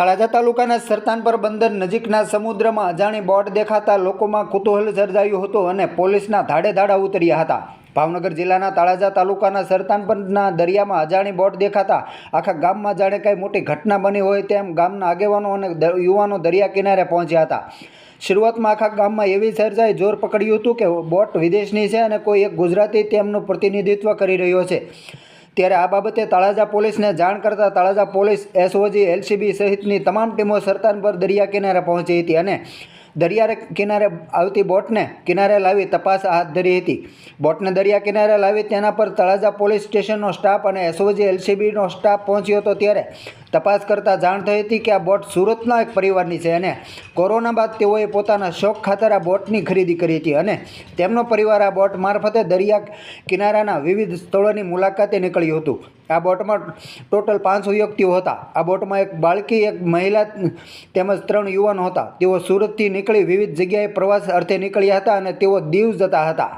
તળાજા તાલુકાના સરતાનપર બંદર નજીકના સમુદ્રમાં અજાણી બોટ દેખાતા લોકોમાં કુતૂહલ સર્જાયું હતું અને પોલીસના ધાડે ધાડા ઉતર્યા હતા. ભાવનગર જિલ્લાના તળાજા તાલુકાના સરતાનપરના દરિયામાં અજાણી બોટ દેખાતા આખા ગામમાં જાણે કાંઈ મોટી ઘટના બની હોય તેમ ગામના આગેવાનો અને યુવાનો દરિયા કિનારે પહોંચ્યા હતા. શરૂઆતમાં આખા ગામમાં એવી સર્જાએ જોર પકડ્યું હતું કે બોટ વિદેશની છે અને કોઈ એક ગુજરાતી તેમનું પ્રતિનિધિત્વ કરી રહ્યો છે. ત્યારે આ બાબતે તળાજા પોલીસને જાણ કરતાં તળાજા પોલીસ એસઓજી, એલસીબી સહિતની તમામ ટીમો સરતાન પર દરિયા કિનારે પહોંચી હતી અને દરિયા કિનારે આવતી બોટને કિનારે લાવી તપાસ હાથ ધરી હતી. બોટને દરિયા કિનારે લાવી તેના પર તળાજા પોલીસ સ્ટેશનનો સ્ટાફ અને એસઓજી, એલસીબીનો સ્ટાફ પહોંચ્યો હતો ત્યારે તપાસ કરતાં જાણ થઈ હતી કે આ બોટ સુરતના એક પરિવારની છે અને કોરોના બાદ તેઓએ પોતાના શોખ ખાતર આ બોટની ખરીદી કરી હતી અને તેમનો પરિવાર આ બોટ મારફતે દરિયા કિનારાના વિવિધ સ્થળોની મુલાકાતે નીકળ્યું હતું. આ બોટમાં ટોટલ પાંચસો વ્યક્તિઓ હતા. આ બોટમાં એક બાળકી, એક મહિલા તેમજ ત્રણ યુવાનો હતા. તેઓ સુરતથી નીકળી વિવિધ જગ્યાએ પ્રવાસ અર્થે નીકળ્યા હતા અને તેઓ દીવ જતા હતા.